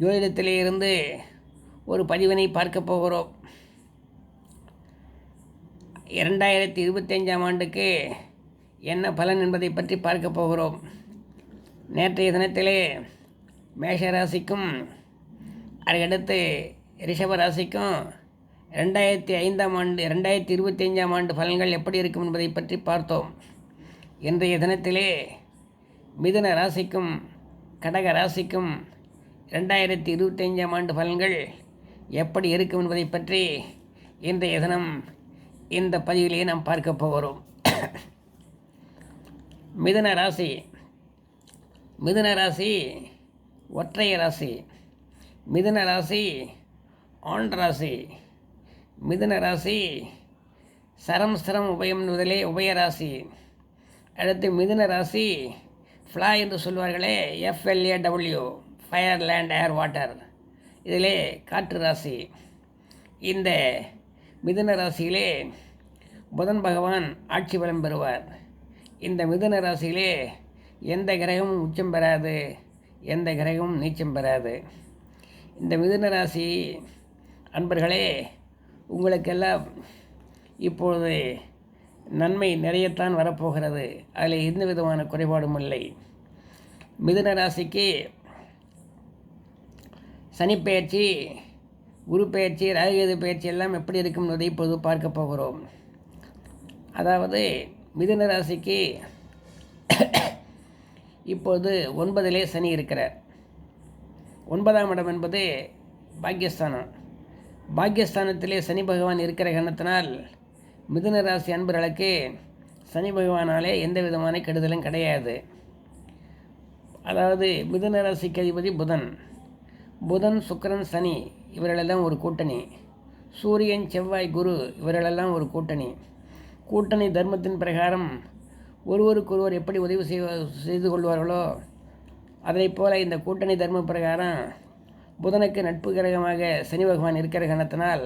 ஜோதிடத்திலே இருந்து ஒரு பதிவினை பார்க்க போகிறோம். இரண்டாயிரத்தி இருபத்தஞ்சாம் ஆண்டுக்கு என்ன பலன் என்பதை பற்றி பார்க்க போகிறோம். நேற்றைய தினத்திலே மேஷ ராசிக்கும் அதுக்கடுத்து ரிஷப ராசிக்கும் ரெண்டாயிரத்தி ஐந்தாம் ஆண்டு ரெண்டாயிரத்தி இருபத்தஞ்சாம் ஆண்டு பலன்கள் எப்படி இருக்கும் என்பதை பற்றி பார்த்தோம். இன்றைய தினத்திலே மிதுன ராசிக்கும் கடக ராசிக்கும் ரெண்டாயிரத்தி இருபத்தஞ்சாம் ஆண்டு பலன்கள் எப்படி இருக்கும் என்பதை பற்றி இன்றைய தினம் இந்த பதிவிலே நாம் பார்க்க போகிறோம். மிதுன ராசி. மிதுன ராசி ஒற்றைய ராசி. மிதுன ராசி ஆண் ராசி. மிதுன ராசி சரம் சிரம் உபயம் என்பதிலே உபயராசி அடுத்து மிதுன ராசி ஃப்ளா என்று சொல்வார்களே FLA W fire land air water இதிலே காற்று ராசி. இந்த மிதுன ராசியிலே புதன் பகவான் ஆட்சி பலம் பெறுவார். இந்த மிதுன ராசியிலே எந்த கிரகமும் உச்சம் பெறாது எந்த கிரகமும் நீச்சம் பெறாது. இந்த மிதுன ராசி அன்பர்களே உங்களுக்கெல்லாம் இப்பொழுது நன்மை நிறையத்தான் வரப்போகிறது. அதில் எந்த விதமான குறைபாடும் இல்லை. மிதுன ராசிக்கு சனிப்பெயர்ச்சி குரு பெயர்ச்சி ராகுகேது பெயர்ச்சி எல்லாம் எப்படி இருக்கும் என்பதை இப்போது பார்க்க போகிறோம். அதாவது மிதுன ராசிக்கு இப்போது ஒன்பதிலே சனி இருக்கிறார். ஒன்பதாம் இடம் என்பது பாக்கியஸ்தானம். பாக்கியஸ்தானத்திலே சனி பகவான் இருக்கிற கணத்தினால் மிதுன ராசி அன்பர்களுக்கு சனி பகவானாலே எந்த விதமான கெடுதலும் கிடையாது. அதாவது மிதுன ராசிக்கு அதிபதி புதன். புதன் சுக்கிரன் சனி இவர்களெல்லாம் ஒரு கூட்டணி. சூரியன் செவ்வாய் குரு இவர்களெல்லாம் ஒரு கூட்டணி. கூட்டணி தர்மத்தின் பிரகாரம் ஒருவருக்கொருவர் எப்படி உதவி செய்வ செய்து கொள்வார்களோ அதைப் போல இந்த கூட்டணி தர்ம பிரகாரம் புதனுக்கு நட்பு கிரகமாக சனி பகவான் இருக்கிற கணத்தினால்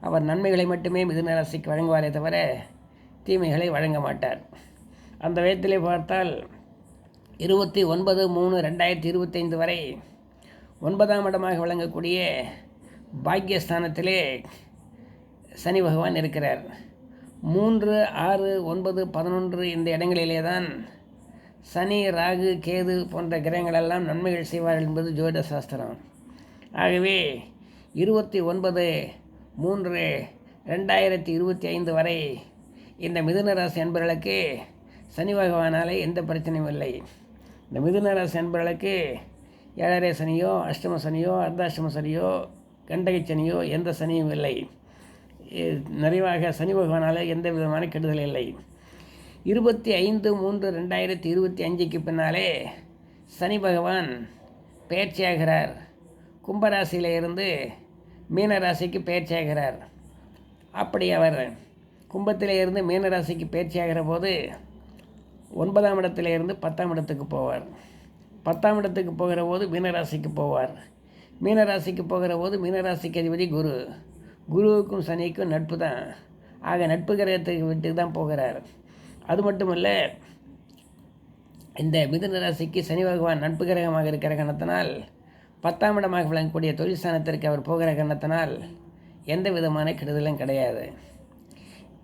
அவர் நன்மைகளை மட்டுமே மிதுன ராசிக்கு வழங்குவாரே தவிர தீமைகளை வழங்க மாட்டார். அந்த விதத்திலே பார்த்தால் இருபத்தி ஒன்பது மூணு ரெண்டாயிரத்தி இருபத்தைந்து வரை ஒன்பதாம் இடமாக விளங்கக்கூடிய பாக்கியஸ்தானத்திலே சனி பகவான் இருக்கிறார். மூன்று ஆறு ஒன்பது பதினொன்று இந்த இடங்களிலே தான் சனி ராகு கேது போன்ற கிரகங்களெல்லாம் நன்மைகள் செய்வார்கள் என்பது ஜோதிட சாஸ்திரம். ஆகவே இருபத்தி ஒன்பது மூன்று ரெண்டாயிரத்தி இருபத்தி ஐந்து வரை இந்த மிதுன ராசி அன்பர்களுக்கு சனி பகவானாலே எந்த பிரச்சனையும் இல்லை. இந்த மிதுன ராசி அன்பர்களுக்கு ஏழரை சனியோ அஷ்டம சனியோ அர்த்தாஷ்டம சனியோ கண்டகை சனியோ எந்த சனியும் இல்லை. நிறைவாக சனி பகவானால் எந்த விதமான கெடுதல் இல்லை. இருபத்தி ஐந்து மூன்று ரெண்டாயிரத்தி இருபத்தி அஞ்சுக்கு பின்னாலே சனி பகவான் பயிற்சியாகிறார் கும்பராசியில் இருந்து மீனராசிக்கு பயிற்சியாகிறார் அப்படி அவர் கும்பத்தில் இருந்து மீனராசிக்கு பயிற்சியாகிற போது ஒன்பதாம் இடத்துல இருந்து பத்தாம் இடத்துக்கு போவார். பத்தாம் இடத்துக்கு போகிற போது மீனராசிக்கு போவார். மீனராசிக்கு போகிற போது மீனராசிக்கு அதிபதி குரு. குருவுக்கும் சனிக்கும் நட்பு தான். ஆக நட்பு கிரகத்துக்கு விட்டு தான் போகிறார். அது மட்டும் இல்லை இந்த மிதுன ராசிக்கு சனி பகவான் நட்பு கிரகமாக இருக்கிற கணத்தினால் பத்தாம் இடமாக விளங்கக்கூடிய தொழில் ஸ்தானத்திற்கு அவர் போகிற கணத்தினால் எந்த விதமான கெடுதலும் கிடையாது.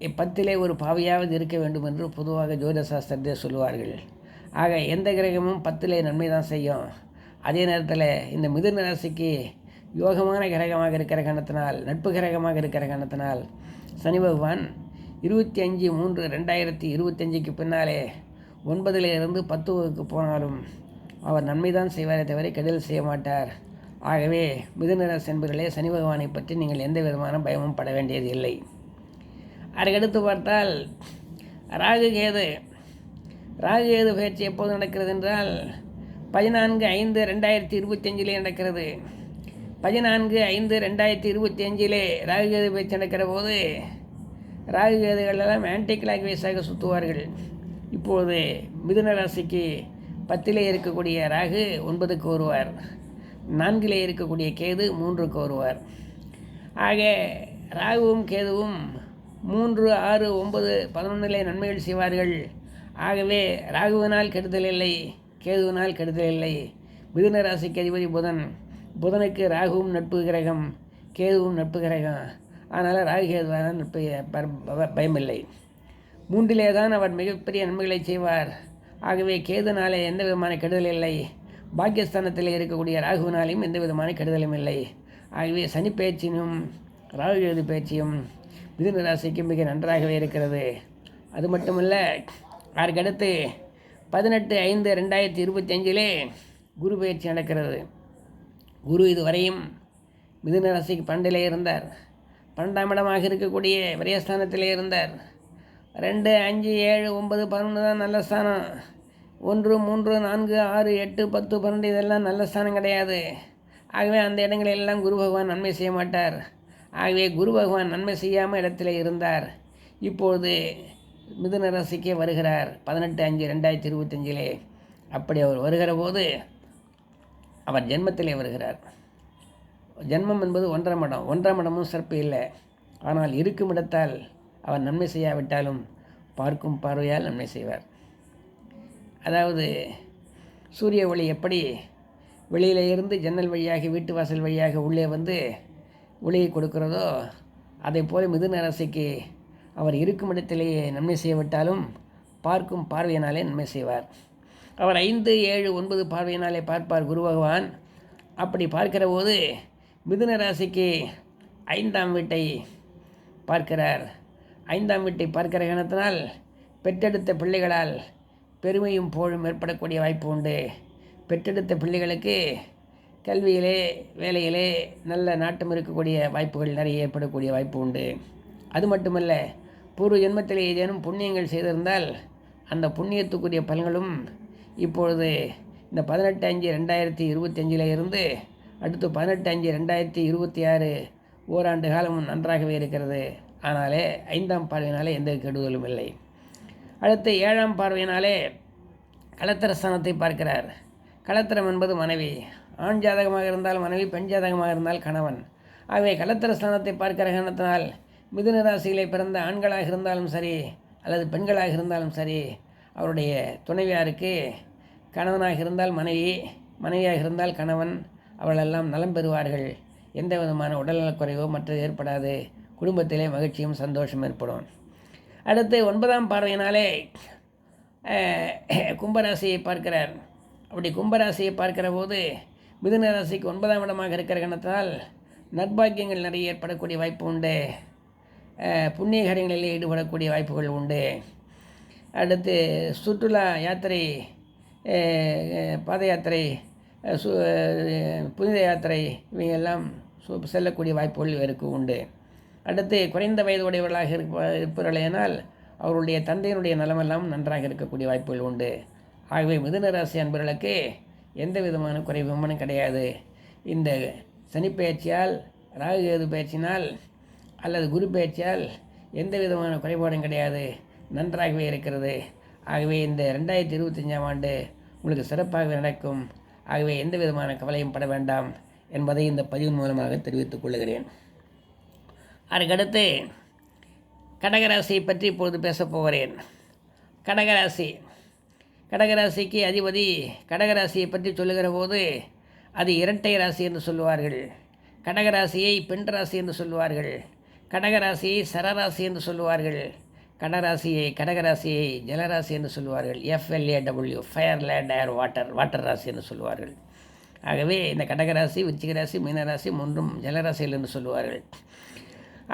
இப்பத்திலே ஒரு பாவியாவது இருக்க வேண்டும் என்று பொதுவாக ஜோதிட சாஸ்திரத்தை சொல்லுவார்கள். ஆக எந்த கிரகமும் பத்திலே நன்மை தான் செய்யும். அதே நேரத்தில் இந்த மிதுன ராசிக்கு யோகமான கிரகமாக இருக்கிற கணத்தினால் நட்பு கிரகமாக இருக்கிற கணத்தினால் சனி பகவான் இருபத்தி அஞ்சு மூன்று ரெண்டாயிரத்தி இருபத்தஞ்சுக்கு பின்னாலே ஒன்பதில் இருந்து வகுப்பு போனாலும் அவர் நன்மை தான் செய்வாரே தவிர கெடுதல் செய்ய மாட்டார். ஆகவே மிதுனராசி என்பர்களே சனி பகவானை பற்றி நீங்கள் எந்த விதமான பயமும் பட வேண்டியது இல்லை அதற்கடுத்து பார்த்தால் ராகு கேது ராகு கேது பயிற்சி எப்போது நடக்கிறது என்றால் பதினான்கு ஐந்து ரெண்டாயிரத்தி இருபத்தஞ்சிலே நடக்கிறது. பதினான்கு ஐந்து ரெண்டாயிரத்தி இருபத்தி அஞ்சிலே ராகுகேது பயிற்சி நடக்கிற போது ராகுகேதுகளெல்லாம் ஆன்டி கிளாக் வைஸாக சுற்றுவார்கள் இப்போது மிதுன ராசிக்கு பத்திலே இருக்கக்கூடிய ராகு ஒன்பதுக்கு வருவார். நான்கிலே இருக்கக்கூடிய கேது மூன்றுக்கு வருவார். ஆக ராகுவும் கேதுவும் மூன்று ஆறு ஒன்பது பதினொன்றிலே நன்மைகள் செய்வார்கள். ஆகவே ராகுவினால் கெடுதல் இல்லை கேதுவினால் கெடுதல் இல்லை. மிதுன ராசிக்கு அதிபதி புதன். புதனுக்கு ராகுவும் நட்பு கிரகம் கேதுவும் நட்பு கிரகம். அதனால் ராகு கேதுவான நட்பு ப- பயமில்லை. மூன்றிலே தான் அவர் மிகப்பெரிய நன்மைகளை செய்வார். ஆகவே கேதுனாலே எந்த விதமான கெடுதல் இல்லை. பாக்கியஸ்தானத்தில் இருக்கக்கூடிய ராகுவினாலையும் எந்த விதமான கெடுதலும் இல்லை. ஆகவே சனி பேச்சினும் ராகு கேது பேச்சியும் மிதுன ராசிக்கு மிக நன்றாகவே இருக்கிறது. அது மட்டுமல்ல அதற்கடுத்து பதினெட்டு ஐந்து ரெண்டாயிரத்தி இருபத்தி அஞ்சிலே குரு பயிற்சி நடக்கிறது. குரு இதுவரையும் மிதுன ராசிக்கு பன்னெண்டிலே இருந்தார். பன்னெண்டாம் இடமாக இருக்கக்கூடிய விரயஸ்தானத்திலே இருந்தார். ரெண்டு அஞ்சு ஏழு ஒன்பது பதினொன்று தான் நல்ல ஸ்தானம். ஒன்று மூன்று நான்கு ஆறு எட்டு பத்து பன்னெண்டு இதெல்லாம் நல்ல ஸ்தானம் கிடையாது. ஆகவே அந்த இடங்களெல்லாம் குரு பகவான் நன்மை செய்ய மாட்டார். ஆகவே குரு பகவான் நன்மை செய்யாமல் இடத்துல இருந்தார். இப்பொழுது மிதுன ராசிக்கே வருகிறார். பதினெட்டு அஞ்சு ரெண்டாயிரத்தி இருபத்தஞ்சிலே. அப்படி அவர் வருகிற போது அவர் ஜென்மத்திலே வருகிறார். ஜென்மம் என்பது ஒன்றாம் இடம் ஒன்றாம் இடமும் சிறப்பு இல்லை. ஆனால் இருக்கும் இடத்தால் அவர் நன்மை செய்யாவிட்டாலும் பார்க்கும் பார்வையால் நன்மை செய்வார். அதாவது சூரிய ஒளி எப்படி வெளியில இருந்து ஜன்னல் வழியாக வீட்டு வாசல் வழியாக உள்ளே வந்து ஒளியை கொடுக்கிறதோ அதே போல மிதுன ராசிக்கு அவர் இருக்கும் இடத்திலேயே நன்மை செய்யவிட்டாலும் பார்க்கும் பார்வையினாலே நன்மை செய்வார். அவர் ஐந்து ஏழு ஒன்பது பார்வையினாலே பார்ப்பார் குரு பகவான். அப்படி பார்க்கிற போது மிதுன ராசிக்கு ஐந்தாம் வீட்டை பார்க்கிறார். ஐந்தாம் வீட்டை பார்க்கிற கணத்தினால் பெற்றெடுத்த பிள்ளைகளால் பெருமையும் போழும் ஏற்படக்கூடிய வாய்ப்பு உண்டு. பெற்றெடுத்த பிள்ளைகளுக்கு கல்வியிலே வேலையிலே நல்ல நாட்டம் இருக்கக்கூடிய வாய்ப்புகள் நிறைய ஏற்படக்கூடிய வாய்ப்பு உண்டு. அது மட்டுமல்ல பூர்வ ஜென்மத்தில் ஏதேனும் புண்ணியங்கள் செய்திருந்தால் அந்த புண்ணியத்துக்குரிய பலன்களும் இப்பொழுது இந்த பதினெட்டு அஞ்சு ரெண்டாயிரத்தி இருபத்தஞ்சில் இருந்து அடுத்து பதினெட்டு அஞ்சு ரெண்டாயிரத்தி இருபத்தி ஆறு ஓராண்டு காலமும் நன்றாகவே இருக்கிறது. ஆனாலே ஐந்தாம் பார்வையினாலே எந்த கெடுதலும் இல்லை. அடுத்து ஏழாம் பார்வையினாலே களத்திரஸ்தானத்தை பார்க்கிறார். களத்திரம் என்பது மனைவி. ஆண் ஜாதகமாக இருந்தால் மனைவி பெண் ஜாதகமாக இருந்தால் கணவன். ஆகவே களத்திரஸ்தானத்தை பார்க்கிற காரணத்தினால் மிதுன ராசியிலே பிறந்த ஆண்களாக இருந்தாலும் சரி அல்லது பெண்களாக இருந்தாலும் சரி அவருடைய துணைவியாருக்கு கணவனாக இருந்தால் மனைவி மனைவியாக இருந்தால் கணவன் அவளெல்லாம் நலம் பெறுவார்கள். எந்த விதமான உடல்நலக்குறைவோ மற்றது ஏற்படாது. குடும்பத்திலே மகிழ்ச்சியும் சந்தோஷம் ஏற்படும். அடுத்து ஒன்பதாம் பார்வையினாலே கும்பராசியை பார்க்கிறார். அப்படி கும்பராசியை பார்க்கிற போது மிதுன ராசிக்கு ஒன்பதாம் இடமாக இருக்கிற கணத்தால் நற்பாக்கியங்கள் நிறைய ஏற்படக்கூடிய வாய்ப்பு உண்டு. புண்ணிய காரியங்களில் ஈடுபடக்கூடிய வாய்ப்புகள் உண்டு. அடுத்து சுற்றுலா யாத்திரை பாத யாத்திரை சு புனித யாத்திரை இவையெல்லாம் சு- செல்லக்கூடிய வாய்ப்புகள் இவருக்கு உண்டு. அடுத்து குறைந்த வயது உடையவர்களாக இருப்ப இருப்பார்களேனால் அவருடைய தந்தையினுடைய நலமெல்லாம் நன்றாக இருக்கக்கூடிய வாய்ப்புகள் உண்டு. ஆகவே மிதுன ராசி அன்பர்களுக்கு எந்த விதமான குறைவுமனும் கிடையாது. இந்த சனி பயிற்சியால் ராகு கேது பயிற்சினால் அல்லது குரு பயிற்சியால் எந்த விதமான குறைபாடும் கிடையாது. நன்றாகவே இருக்கிறது. ஆகவே இந்த ரெண்டாயிரத்தி இருபத்தஞ்சாம் ஆண்டு உங்களுக்கு சிறப்பாக நடக்கும். ஆகவே எந்த விதமான கவலையும் பட வேண்டாம் என்பதை இந்த பதிவின் மூலமாக தெரிவித்துக் கொள்கிறேன். அதுக்கடுத்து கடகராசியை பற்றி இப்பொழுது பேசப் போகிறேன். கடகராசி. கடகராசிக்கு அதிபதி கடகராசியை பற்றி சொல்லுகிற போது அது இரட்டை ராசி என்று சொல்லுவார்கள். கடகராசியை பெண் ராசி என்று சொல்லுவார்கள். கடகராசியை சரராசி என்று சொல்லுவார்கள். கடராசியை கடகராசியை ஜலராசி என்று சொல்லுவார்கள். FLA W fire land air water water ராசி என்று சொல்லுவார்கள். ஆகவே இந்த கடகராசி உச்சிகராசி மீனராசி மூன்றும் ஜலராசியில் என்று சொல்லுவார்கள்.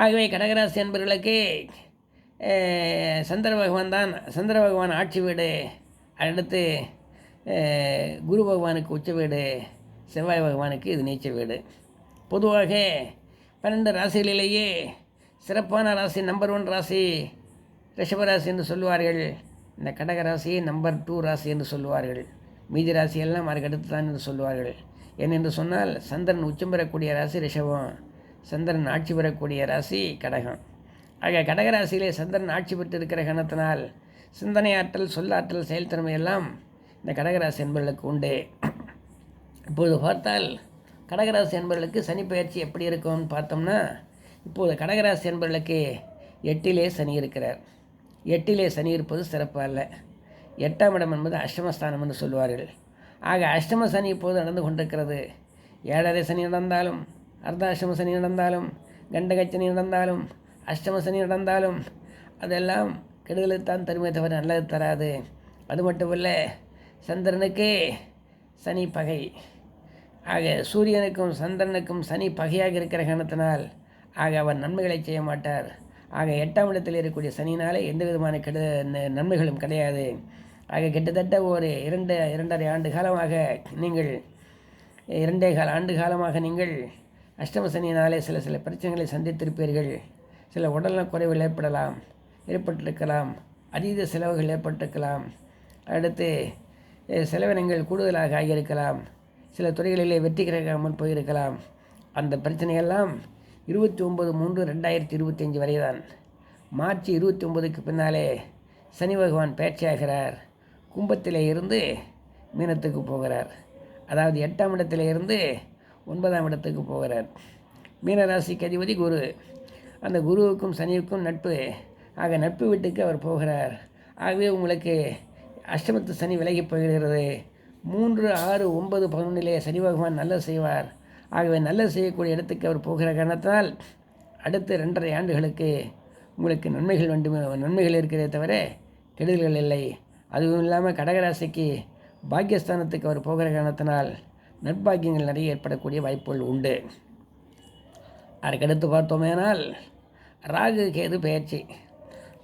ஆகவே கடகராசி என்பவர்களுக்கு சந்திர பகவான் தான் சந்திர பகவான் ஆட்சி வீடு அடுத்து குரு பகவானுக்கு உச்ச வீடு செவ்வாய் பகவானுக்கு இது நீச்ச வீடு. பொதுவாக பன்னெண்டு ராசிகளிலேயே சிறப்பான ராசி நம்பர் ஒன் ராசி ரிஷபராசி என்று சொல்லுவார்கள். இந்த கடக ராசியை நம்பர் டூ ராசி என்று சொல்லுவார்கள். மீதி ராசியெல்லாம் அதுக்கு அடுத்து தான் என்று சொல்லுவார்கள். ஏனென்று சொன்னால் சந்திரன் உச்சம் பெறக்கூடிய ராசி ரிஷபம். சந்திரன் ஆட்சி பெறக்கூடிய ராசி கடகம். ஆக கடகராசியிலே சந்திரன் ஆட்சி பெற்று இருக்கிற கணத்தினால் சிந்தனை ஆற்றல் சொல்லாற்றல் செயல்திறமை எல்லாம் இந்த கடகராசி என்பவர்களுக்கு உண்டு. இப்போது பார்த்தால் கடகராசி என்பவர்களுக்கு சனி பயிற்சி எப்படி இருக்கும்னு பார்த்தோம்னா இப்போது கடகராசி என்பவர்களுக்கு எட்டிலே சனி இருக்கிறார். எட்டிலே சனி இருப்பது சிறப்பு அல்ல. எட்டாம் இடம் என்பது அஷ்டமஸ்தானம் என்று சொல்வார்கள். ஆக அஷ்டம சனி இப்போது நடந்து கொண்டிருக்கிறது. ஏழரை சனி நடந்தாலும் அர்த்தாஷ்டம சனி நடந்தாலும் கண்டகச்சனி நடந்தாலும் அஷ்டம சனி நடந்தாலும் அதெல்லாம் கெடுதலுத்தான் தருமே தவிர நல்லது தராது. அது மட்டுமல்ல சந்திரனுக்கு சனி பகை. ஆக சூரியனுக்கும் சந்திரனுக்கும் சனி பகையாக இருக்கிற காரணத்தினால் ஆக அவர் நன்மைகளை செய்ய மாட்டார். ஆக எட்டாம் இடத்தில் இருக்கக்கூடிய சனினாலே எந்த விதமான கெடு நன்மைகளும் கிடையாது. ஆக கிட்டத்தட்ட ஒரு இரண்டு இரண்டரை ஆண்டு காலமாக நீங்கள் இரண்டே கால ஆண்டு காலமாக நீங்கள் அஷ்டம சனியினாலே சில சில பிரச்சனைகளை சந்தித்திருப்பீர்கள். சில உடல்நல குறைவுகள் ஏற்படலாம் ஏற்பட்டிருக்கலாம் அதீத செலவுகள் ஏற்பட்டிருக்கலாம். அடுத்து செலவினங்கள் கூடுதலாக ஆகியிருக்கலாம். சில துறைகளிலே வெற்றி கிடைக்காமல் போயிருக்கலாம். அந்த பிரச்சனையெல்லாம் இருபத்தி ஒம்பது மூன்று ரெண்டாயிரத்தி இருபத்தஞ்சி வரை தான் மார்ச் இருபத்தி ஒம்பதுக்கு பின்னாலே சனி பகவான் பேச்சையாகிறார் கும்பத்திலே இருந்து மீனத்துக்கு போகிறார். அதாவது எட்டாம் இடத்துல இருந்து ஒன்பதாம் இடத்துக்கு போகிறார். மீனராசிக்கு அதிபதி குரு. அந்த குருவுக்கும் சனிவுக்கும் நட்பு. ஆக நட்பு வீட்டுக்கு அவர் போகிறார். ஆகவே உங்களுக்கு அஷ்டமத்து சனி விலகி போகிறது. மூன்று ஆறு ஒன்பது பதினொன்றிலே சனி பகவான் நல்லது செய்வார். ஆகவே நல்லது செய்யக்கூடிய இடத்துக்கு அவர் போகிற காரணத்தால் அடுத்த ரெண்டரை ஆண்டுகளுக்கு உங்களுக்கு நன்மைகள் வேண்டும் நன்மைகள் இருக்கிறதே தவிர கெடுதல்கள் இல்லை. அதுவும் இல்லாமல் கடகராசிக்கு பாக்கியஸ்தானத்துக்கு அவர் போகிற காரணத்தினால் நட்பாக்கியங்கள் நிறைய ஏற்படக்கூடிய வாய்ப்புகள் உண்டு. அதற்கடுத்து பார்த்தோமேனால் ராகு கேது பயிற்சி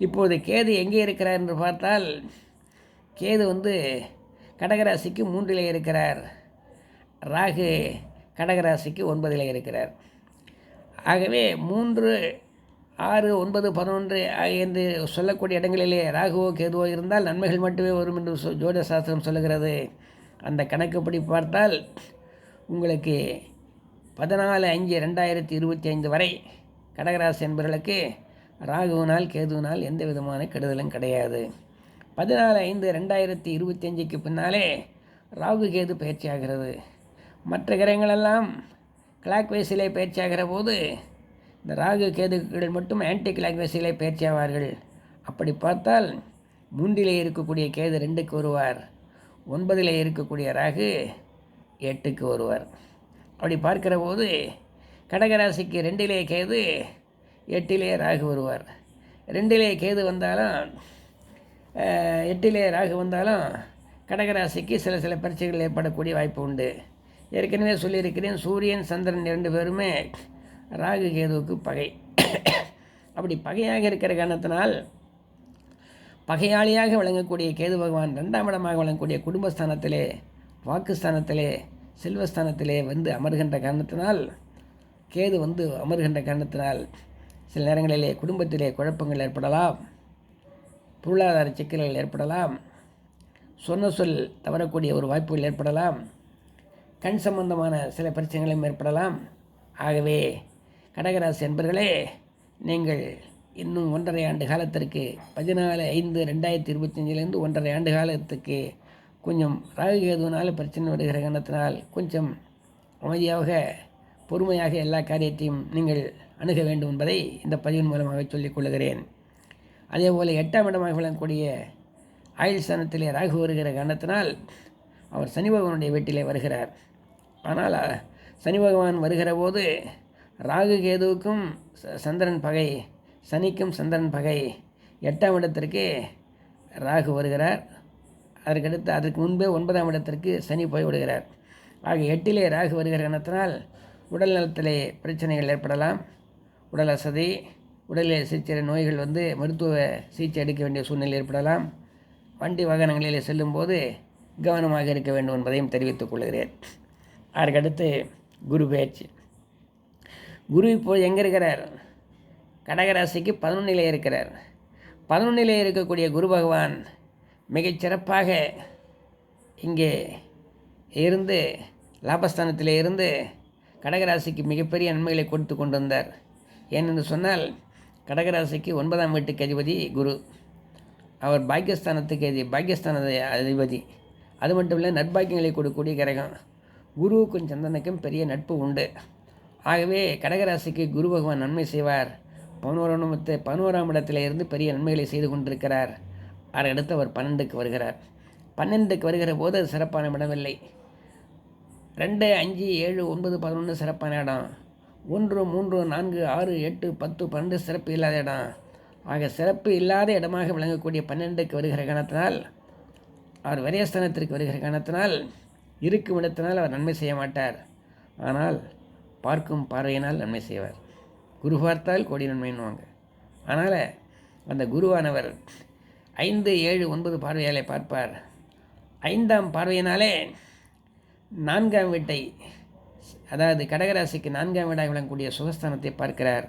இப்போது கேது எங்கே இருக்கிறார் என்று பார்த்தால் கேது வந்து கடகராசிக்கு மூன்றிலே இருக்கிறார். ராகு கடகராசிக்கு ஒன்பதில் இருக்கிறார். ஆகவே மூன்று ஆறு ஒன்பது பதினொன்று என்று சொல்லக்கூடிய இடங்களிலே ராகுவோ கேதுவோ இருந்தால் நன்மைகள் மட்டுமே வரும் என்று சொ ஜோட சாஸ்திரம் சொல்லுகிறது. அந்த கணக்குப்படி பார்த்தால் உங்களுக்கு பதினாலு அஞ்சு ரெண்டாயிரத்தி இருபத்தி ஐந்து வரை கடகராசி என்பவர்களுக்கு ராகுவினால் கேதுவினால் எந்த விதமான கெடுதலும் கிடையாது. பதினாலு ஐந்து ரெண்டாயிரத்தி இருபத்தி அஞ்சுக்கு பின்னாலே ராகு கேது பயிற்சியாகிறது. மற்ற கிரகங்களெல்லாம் கிளாக் வைஸிலே பயிற்சியாகிற போது இந்த ராகு கேதுக்கள் மட்டும் ஆன்டி கிளாக் வைஸிலே பயிற்சியாவார்கள் அப்படி பார்த்தால் மூன்றிலே இருக்கக்கூடிய கேது ரெண்டுக்கு வருவார் ஒன்பதிலே இருக்கக்கூடிய ராகு எட்டுக்கு வருவார். அப்படி பார்க்கிற போது கடகராசிக்கு ரெண்டிலே கேது எட்டிலே ராகு வருவார். ரெண்டிலே கேது வந்தாலும் எட்டிலே ராகு வந்தாலும் கடகராசிக்கு சில சில பிரச்சனைகள் ஏற்படக்கூடிய வாய்ப்பு உண்டு. ஏற்கனவே சொல்லியிருக்கிறேன் சூரியன் சந்திரன் இரண்டு பேருமே ராகு கேதுவுக்கு பகை. அப்படி பகையாக இருக்கிற காரணத்தினால் பகையாளியாக விளங்கக்கூடிய கேது பகவான் ரெண்டாம் இடமாக விளங்கக்கூடிய குடும்பஸ்தானத்திலே வாக்குஸ்தானத்திலே செல்வஸ்தானத்திலே வந்து அமர்கின்ற காரணத்தினால் கேது வந்து அமர்கின்ற காரணத்தினால் சில நேரங்களிலே குடும்பத்திலே குழப்பங்கள் ஏற்படலாம் பொருளாதார சிக்கல்கள் ஏற்படலாம் சொன்ன சொல் தவறக்கூடிய ஒரு வாய்ப்புகள் ஏற்படலாம். கண் சம்பந்தமான சில பிரச்சனைகளும் ஏற்படலாம். ஆகவே கடகராசி என்பர்களே நீங்கள் இன்னும் ஒன்றரை ஆண்டு காலத்திற்கு பதினாலு ஐந்து ரெண்டாயிரத்தி இருபத்தஞ்சிலேருந்து ஒன்றரை ஆண்டு காலத்துக்கு கொஞ்சம் ராகு கேதுவனால் பிரச்சனை வருகிற காரணத்தினால் கொஞ்சம் அமைதியாக பொறுமையாக எல்லா காரியத்தையும் நீங்கள் அணுக வேண்டும் என்பதை இந்த பதிவின் மூலமாக சொல்லிக் கொள்கிறேன். அதே போல் எட்டாம் இடமாக விளங்கக்கூடிய ஆயுள் ஸ்தானத்திலே ராகு வருகிற காரணத்தினால் அவர் சனி பகவானுடைய வீட்டிலே வருகிறார். ஆனால் சனி பகவான் வருகிற போது ராகு கேதுவுக்கும் சந்திரன் பகை சனிக்கும் சந்திரன் பகை. எட்டாம் இடத்திற்கு ராகு வருகிறார். அதற்கடுத்து அதற்கு முன்பே ஒன்பதாம் இடத்திற்கு சனி போய்விடுகிறார் ஆக எட்டிலே ராகு வருகிற காரணத்தினால் உடல் நலத்திலே பிரச்சனைகள் ஏற்படலாம். உடல் அசதி உடலில் சிகிச்சை நோய்கள் வந்து மருத்துவ சிகிச்சை எடுக்க வேண்டிய சூழ்நிலை ஏற்படலாம். வண்டி வாகனங்களிலே செல்லும்போது கவனமாக இருக்க வேண்டும் என்பதையும் தெரிவித்துக் கொள்கிறேன். அதற்கடுத்து குரு பயிற்சி. குரு இப்போது எங்கே இருக்கிறார்? கடகராசிக்கு பதினொன்னிலே இருக்கிறார். பதினொன்னிலே இருக்கக்கூடிய குரு பகவான் மிகச்சிறப்பாக இங்கே இருந்து லாபஸ்தானத்தில் இருந்து கடகராசிக்கு மிகப்பெரிய நன்மைகளை கொடுத்து கொண்டு வந்தார் ஏனென்று சொன்னால் கடகராசிக்கு ஒன்பதாம் வீட்டுக்கு அதிபதி குரு. அவர் பாக்கியஸ்தானத்துக்கு அதி பாக்கியஸ்தான அதிபதி. அது மட்டும் இல்லை நற்பாக்கியங்களை கொடுக்கக்கூடிய கிரகம். குருவுக்கும் சந்தனுக்கும் பெரிய நட்பு உண்டு. ஆகவே கடகராசிக்கு குரு பகவான் நன்மை செய்வார். பதினோராம் பதினோராம் இடத்துல இருந்து பெரிய நன்மைகளை செய்து கொண்டிருக்கிறார். அதை அடுத்து அவர் பன்னெண்டுக்கு வருகிறார். பன்னெண்டுக்கு வருகிற போது அது சிறப்பான இடமில்லை. ரெண்டு அஞ்சு ஏழு ஒன்பது பதினொன்று சிறப்பான இடம். ஒன்று மூன்று நான்கு ஆறு எட்டு பத்து பன்னெண்டு சிறப்பு இல்லாத இடம். ஆக சிறப்பு இல்லாத இடமாக விளங்கக்கூடிய பன்னெண்டுக்கு வருகிற காரணத்தினால் அவர் வரையஸ்தானத்திற்கு வருகிற காரணத்தினால் இருக்கும் இடத்தினால் அவர் நன்மை செய்ய மாட்டார். ஆனால் பார்க்கும் பார்வையினால் நன்மை செய்வார். குரு பார்த்தால் கோடி நன்மைன்னுவாங்க. அதனால் அந்த குருவானவர் ஐந்து ஏழு ஒன்பது பார்வையாலே பார்ப்பார். ஐந்தாம் பார்வையினாலே நான்காம் வீட்டை அதாவது கடகராசிக்கு நான்காம் வீடாக விளங்கக்கூடிய சுகஸ்தானத்தை பார்க்கிறார்.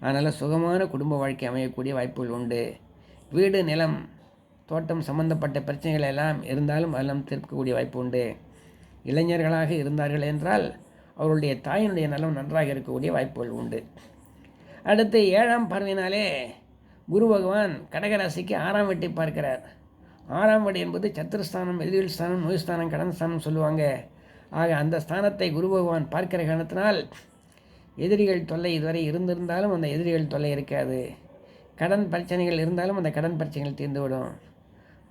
அதனால் சுகமான குடும்ப வாழ்க்கை அமையக்கூடிய வாய்ப்புகள் உண்டு. வீடு நிலம் தோட்டம் சம்பந்தப்பட்ட பிரச்சனைகள் எல்லாம் இருந்தாலும் அதெல்லாம் தீர்க்கக்கூடிய வாய்ப்பு உண்டு. இளைஞர்களாக இருந்தார்கள் என்றால் அவருடைய தாயினுடைய நலம் நன்றாக இருக்கக்கூடிய வாய்ப்புகள் உண்டு. அடுத்து ஏழாம் பார்வையினாலே குரு பகவான் கடகராசிக்கு ஆறாம் வீட்டை பார்க்கிறார். ஆறாம் வீடு என்பது சத்துருஸ்தானம் எதிரில் ஸ்தானம் நோய் ஸ்தானம் கடன் ஸ்தானம் சொல்லுவாங்க. ஆக அந்த ஸ்தானத்தை குரு பகவான் பார்க்கிற காரணத்தினால் எதிரிகள் தொல்லை இதுவரை இருந்திருந்தாலும் அந்த எதிரிகள் தொல்லை இருக்காது. கடன் பிரச்சனைகள் இருந்தாலும் அந்த கடன் பிரச்சனைகள் தீர்ந்துவிடும்.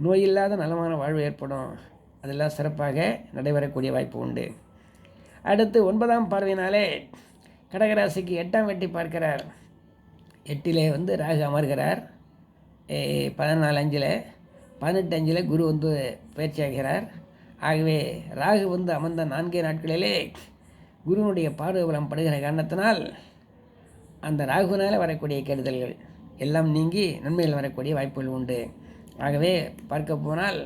நோயில்லாத நலமான வாழ்வு ஏற்படும். அதெல்லாம் சிறப்பாக நடைபெறக்கூடிய வாய்ப்பு உண்டு. அடுத்து ஒன்பதாம் பார்வையினாலே கடகராசிக்கு எட்டாம் வெட்டி பார்க்கிறார். எட்டிலே வந்து ராகு அமர்கிறார். பதினாலு அஞ்சில் பதினெட்டு அஞ்சில் குரு வந்து பயிற்சியாகிறார். ஆகவே ராகு வந்து அமர்ந்த நான்கே நாட்களிலே குருவனுடைய பார்வை பலம் படுகிற காரணத்தினால் அந்த ராகுனால் வரக்கூடிய கெடுதல்கள் எல்லாம் நீங்கி நன்மைகள் வரக்கூடிய வாய்ப்புகள் உண்டு. ஆகவே பார்க்க போனால்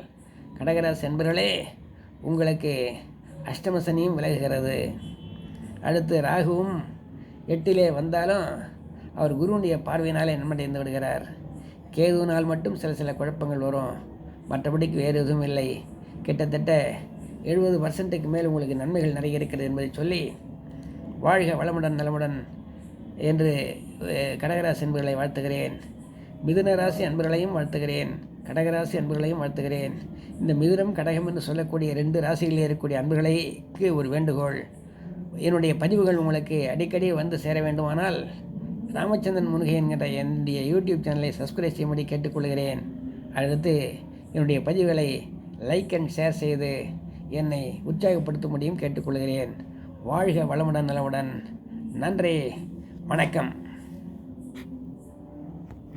கடகராசி என்பர்களே உங்களுக்கு அஷ்டம சனியும் விலகுகிறது. அடுத்து ராகுவும் எட்டிலே வந்தாலும் அவர் குருவுடைய பார்வையினாலே நன்மடைந்து விடுகிறார். கேதுவினால் மட்டும் சில சில குழப்பங்கள் வரும். மற்றபடிக்கு வேறு எதுவும் இல்லை. கிட்டத்தட்ட எழுபது பர்சன்ட்டுக்கு மேல் உங்களுக்கு நன்மைகள் நிறைய இருக்கிறது என்பதை சொல்லி வாழ்க வளமுடன் நலமுடன் என்று கடகராசி என்பர்களை வாழ்த்துகிறேன். மிதுன ராசி அன்பர்களையும் வாழ்த்துகிறேன். கடகராசி அன்புகளையும் வாழ்த்துகிறேன். இந்த மிதுரம் கடகம் என்று சொல்லக்கூடிய ரெண்டு ராசிகளில் இருக்கக்கூடிய அன்புகளுக்கு ஒரு வேண்டுகோள். என்னுடைய பதிவுகள் உங்களுக்கு அடிக்கடி வந்து சேர வேண்டுமானால் ராமச்சந்திரன் முருகை என்கிற என்னுடைய யூடியூப் சேனலை சப்ஸ்கிரைப் செய்யும்படி கேட்டுக்கொள்கிறேன். அடுத்து என்னுடைய பதிவுகளை லைக் அண்ட் ஷேர் செய்து என்னை உற்சாகப்படுத்தும்படியும் கேட்டுக்கொள்கிறேன். வாழ்க வளமுடன் நலமுடன். நன்றி. வணக்கம்.